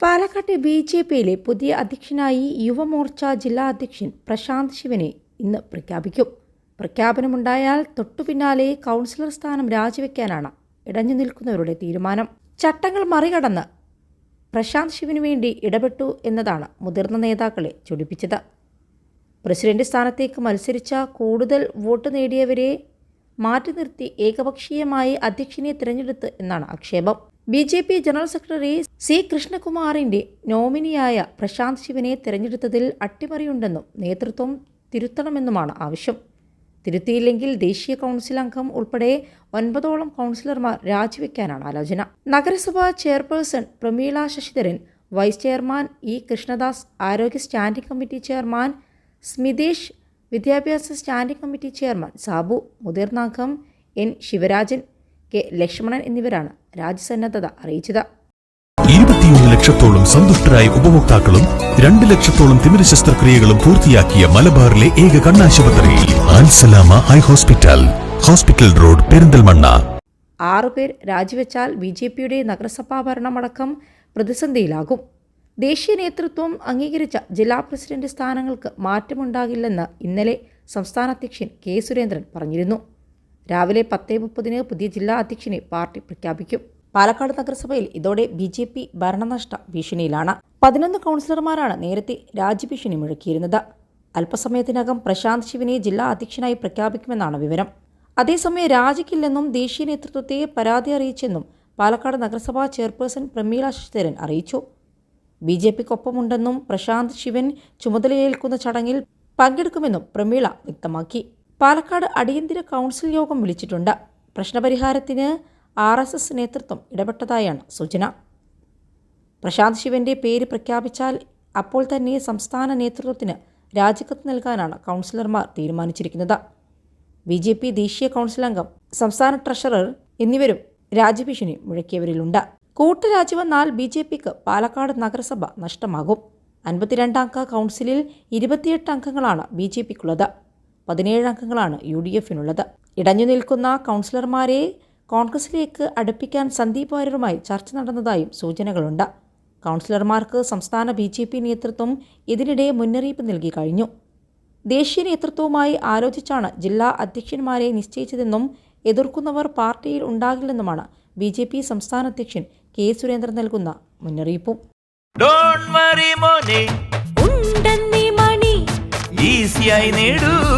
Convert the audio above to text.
പാലക്കാട്ടെ B J പിയിലെ പുതിയ അധ്യക്ഷനായി യുവമോർച്ച ജില്ലാ അധ്യക്ഷൻ പ്രശാന്ത് ശിവനെ ഇന്ന് പ്രഖ്യാപിക്കും. പ്രഖ്യാപനമുണ്ടായാൽ തൊട്ടു പിന്നാലെ കൗൺസിലർ സ്ഥാനം രാജിവെക്കാനാണ് ഇടഞ്ഞു നിൽക്കുന്നവരുടെ തീരുമാനം. ചട്ടങ്ങൾ മറികടന്ന് പ്രശാന്ത് ശിവന് വേണ്ടി ഇടപെട്ടു എന്നതാണ് മുതിർന്ന നേതാക്കളെ ചൊടിപ്പിച്ചത്. പ്രസിഡന്റ് സ്ഥാനത്തേക്ക് മത്സരിച്ച കൂടുതൽ വോട്ട് നേടിയവരെ മാറ്റി നിർത്തി ഏകപക്ഷീയമായി അധ്യക്ഷനെ തിരഞ്ഞെടുത്ത് എന്നാണ് ആക്ഷേപം. B J P general secretary C കൃഷ്ണകുമാറിന്റെ നോമിനിയായ പ്രശാന്ത് ശിവനെ തിരഞ്ഞെടുത്തതിൽ അട്ടിമറിയുണ്ടെന്നും നേതൃത്വം തിരുത്തണമെന്നുമാണ് ആവശ്യം. തിരുത്തിയില്ലെങ്കിൽ ദേശീയ കൗൺസിൽ അംഗം ഉൾപ്പെടെ ഒൻപതോളം കൗൺസിലർമാർ രാജിവെക്കാനാണ് ആലോചന. നഗരസഭാ chairperson Prameela Sasidharan vice chairman E Krishnadas ആരോഗ്യ സ്റ്റാൻഡിംഗ് കമ്മിറ്റി ചെയർമാൻ സ്മിതേഷ് വിദ്യാഭ്യാസ സ്റ്റാൻഡിംഗ് കമ്മിറ്റി ചെയർമാൻ സാബു മുതിർന്ന അംഗം എൻ ശിവരാജൻ കെ ലക്ഷ്മണൻ എന്നിവരാണ് രാജ്യസന്നദ്ധത അറിയിച്ചത്. ഇരുപത്തിയൊന്ന് ലക്ഷത്തോളം സന്തുഷ്ടരായ ഉപഭോക്താക്കളും രണ്ട് ലക്ഷത്തോളം തിമിര ശസ്ത്രക്രിയകളും പൂർത്തിയാക്കിയ മലബാറിലെ ഏക കണ്ണാശുപത്രി Alsalama high hospital hospital road Perinthalmanna. ആറുപേർ രാജിവെച്ചാൽ ബി ജെ പിയുടെ നഗരസഭാ ഭരണമടക്കം പ്രതിസന്ധിയിലാകും. ദേശീയ നേതൃത്വം അംഗീകരിച്ച ജില്ലാ പ്രസിഡന്റ് സ്ഥാനങ്ങൾക്ക് മാറ്റമുണ്ടാകില്ലെന്ന് ഇന്നലെ സംസ്ഥാന അധ്യക്ഷൻ കെ സുരേന്ദ്രൻ പറഞ്ഞിരുന്നു. രാവിലെ പത്തേ മുപ്പതിന് പുതിയ ജില്ലാ അധ്യക്ഷനെ പാർട്ടി പ്രഖ്യാപിക്കും. പാലക്കാട് നഗരസഭയിൽ ഇതോടെ ബി ജെ പി ഭരണനഷ്ട ഭീഷണിയിലാണ്. പതിനൊന്ന് കൗൺസിലർമാരാണ് നേരത്തെ രാജ്യഭീഷണി മുഴക്കിയിരുന്നത്. അല്പസമയത്തിനകം പ്രശാന്ത് ശിവനെ ജില്ലാ അധ്യക്ഷനായി പ്രഖ്യാപിക്കുമെന്നാണ് വിവരം. അതേസമയം രാജിക്കില്ലെന്നും ദേശീയ നേതൃത്വത്തെ പരാതി അറിയിച്ചെന്നും പാലക്കാട് നഗരസഭാ ചെയർപേഴ്സൺ പ്രമീള ശശിധരൻ അറിയിച്ചു. ബി ജെ പിക്കൊപ്പമുണ്ടെന്നും പ്രശാന്ത് ശിവൻ ചുമതലയേൽക്കുന്ന ചടങ്ങിൽ പങ്കെടുക്കുമെന്നും പ്രമീള വ്യക്തമാക്കി. പാലക്കാട് അടിയന്തര കൗൺസിൽ യോഗം വിളിച്ചിട്ടുണ്ട്. പ്രശ്നപരിഹാരത്തിന് ആർ എസ് എസ് നേതൃത്വം ഇടപെട്ടതായാണ് സൂചന. പ്രശാന്ത് ശിവന്റെ പേര് പ്രഖ്യാപിച്ചാൽ അപ്പോൾ തന്നെ സംസ്ഥാന നേതൃത്വത്തിന് രാജിക്കത്ത് നൽകാനാണ് കൗൺസിലർമാർ തീരുമാനിച്ചിരിക്കുന്നത്. ബി ജെ പി ദേശീയ കൗൺസിൽ അംഗം സംസ്ഥാന ട്രഷറർ എന്നിവരും രാജ്യഭീഷണി മുഴക്കിയവരിലുണ്ട്. കൂട്ടുരാജി വന്നാൽ ബി ജെ പിക്ക് പാലക്കാട് നഗരസഭ നഷ്ടമാകും. അൻപത്തിരണ്ട് അംഗ കൗൺസിലിൽ ഇരുപത്തിയെട്ട് അംഗങ്ങളാണ് ബി ജെ പിക്കുള്ളത്. പതിനേഴ് അംഗങ്ങളാണ് യു ഡി എഫിനുള്ളത് ഇടഞ്ഞു നിൽക്കുന്ന കൗൺസിലർമാരെ കോൺഗ്രസിലേക്ക് അടുപ്പിക്കാൻ സന്ദീപ് വാര്യരുമായി ചർച്ച നടന്നതായും സൂചനകളുണ്ട്. കൗൺസിലർമാർക്ക് സംസ്ഥാന ബി ജെ പി നേതൃത്വം ഇതിനിടെ മുന്നറിയിപ്പ് നൽകി കഴിഞ്ഞു. ദേശീയ നേതൃത്വവുമായി ആലോചിച്ചാണ് ജില്ലാ അധ്യക്ഷന്മാരെ നിശ്ചയിച്ചതെന്നും എതിർക്കുന്നവർ പാർട്ടിയിൽ ഉണ്ടാകില്ലെന്നുമാണ് ബി ജെ പി സംസ്ഥാന അധ്യക്ഷൻ കെ സുരേന്ദ്രൻ നൽകുന്ന മുന്നറിയിപ്പും. ഡോൺ വറി മോനെ. ഉണ്ടെന്നീ മണി. ഈസിയായി നേടൂ.